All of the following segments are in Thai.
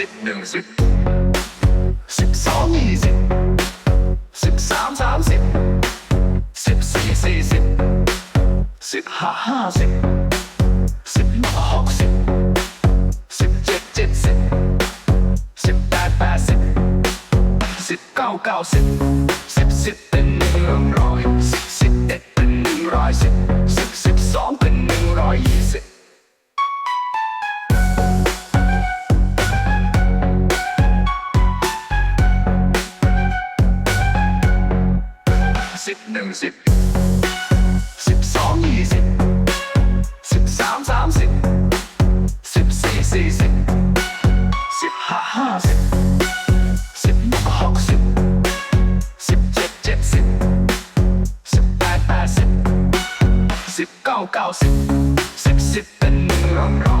สิบหนึ่งสิบสิบสองยี่สิบสิบสามสามสิบสิบสี่สี่สิบสิบห้าห้าสิบสิบหกสิบสิบเจ็ดเจ็ดสิบสิบแปดแปดสิบสิบเก้าเก้าสิบ สิบหนึ่งสิบสิบสองยี่สิบสิบสามสามสิบสิบสี่สี่สิบสิบห้าห้าสิบสิบหกสิบสิบเจ็ดเจ็ดสิบสิบแปดแปดสิบสิบเก้าเก้าสิบสิบสิบเป็นหนึ่งร้อย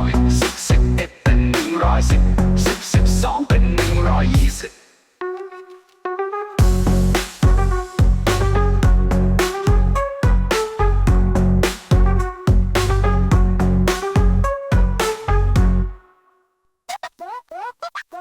Bye.